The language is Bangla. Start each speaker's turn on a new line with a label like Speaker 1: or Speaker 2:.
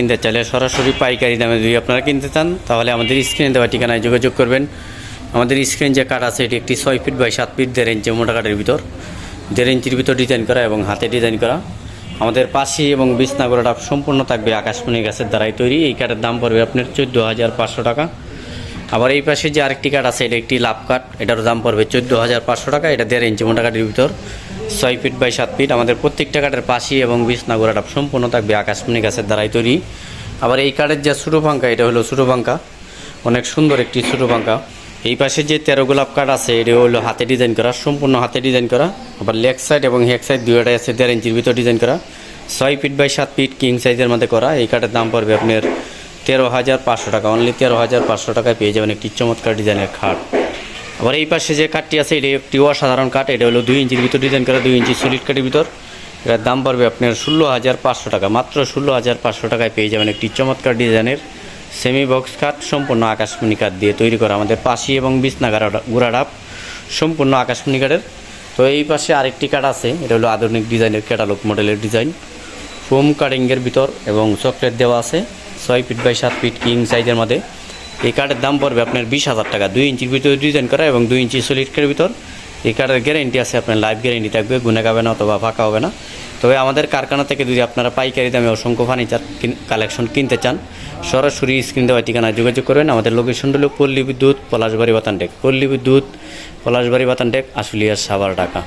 Speaker 1: কিনতে চাইলে সরাসরি পাইকারি দামে যদি আপনারা কিনতে চান, তাহলে আমাদের স্ক্রিনে দেওয়া ঠিকানায় যোগাযোগ করবেন। আমাদের স্ক্রিন যে কাঠ আছে, এটি একটি ছয় ফিট বাই সাত ফিট দেড় ইঞ্চি মোটা কাঠের ভিতর। দেড় ইঞ্চির ভিতর ডিজাইন করা এবং হাতে ডিজাইন করা। আমাদের পাশি এবং বিছনাগুলোটা সম্পূর্ণ থাকবে আকাশমণি গাছের দ্বারাই তৈরি। এই কাঠের দাম পড়বে আপনার চোদ্দ হাজার পাঁচশো টাকা। আবার এই পাশে যে আরেকটি কাঠ আছে, এটা একটি লাভ কাঠ। এটার দাম পড়বে চোদ্দ হাজার পাঁচশো টাকা। এটা দেড় ইঞ্চি মোটা কাঠের ভিতর। ছয় ফিট বাই সাত ফিট। আমাদের প্রত্যেকটা কাঠের পাশি এবং বিছনাগুলোটা সম্পূর্ণ থাকবে আকাশমণি গাছের দ্বারাই তৈরি। আবার এই কাঠের যে ছোটো পাঙ্কা এটা হলো ছোটো পাঙ্কা অনেক সুন্দর একটি ছোটো পাঙ্কা এই পাশে যে তেরো গোলাপ কাঠ আছে, এটা হলো হাতে ডিজাইন করা, সম্পূর্ণ হাতে ডিজাইন করা। আবার লেগ সাইড এবং হেক সাইড দুইটাই আছে, দেড় ইঞ্চির ভিতর ডিজাইন করা। ছয় ফিট বাই সাত ফিট কিং সাইজের মধ্যে করা। এই কাঠের দাম পড়বে আপনার তেরো হাজার পাঁচশো টাকা। অনলি তেরো হাজার পাঁচশো টাকায় পেয়ে যাবেন একটি চমৎকার ডিজাইনের খাট। আবার এই পাশে যে কাঠটি আছে, এটা একটি অসাধারণ কাঠ। এটা হলো দুই ইঞ্চির ভিতর, ডিজাইন করা দুই ইঞ্চি সলিড কাঠের ভিতর। এটার দাম পড়বে আপনার ষোলো হাজার পাঁচশো টাকা। মাত্র ষোলো হাজার পাঁচশো টাকায় পেয়ে যাবেন একটি চমৎকার ডিজাইনের সেমি বক্স কাঠ, সম্পূর্ণ আকাশমণি কাঠ দিয়ে তৈরি করা। আমাদের পাশি এবং বিছনা গুড়াডাপ সম্পূর্ণ আকাশমণি কাঠের। তো এই পাশে আরেকটি কাঠ আছে, এটা হলো আধুনিক ডিজাইনের ক্যাটালগ মডেলের ডিজাইন। ফোম কাটিংয়ের ভিতর এবং চকলেট দেওয়া আছে, ছয় ফিট বাই সাত ফিট কিং সাইজের মধ্যে। এই কার্ডের দাম পড়বে আপনার বিশ হাজার টাকা। দুই ইঞ্চির ভিতরে ডিজাইন করা এবং দুই ইঞ্চি সলিডের ভিতর। এই কার্ডের গ্যারেন্টি আছে, আপনার লাইফ গ্যারেন্টি থাকবে গুনে গাবে না অথবা ফাঁকা হবে না। তবে আমাদের কারখানা থেকে যদি আপনারা পাইকারি দামে অসংখ্য ফার্নিচার কালেকশন কিনতে চান, সরাসরি স্ক্রিন দেওয়া ঠিকানায় যোগাযোগ করবেন। আমাদের লোকেশন হলো পল্লী বিদ্যুৎ পলাশবাড়ি বাতানটেক। পল্লী বিদ্যুৎ পলাশবাড়ি বাতানটেক, আশুলিয়া, সাভার, ঢাকা।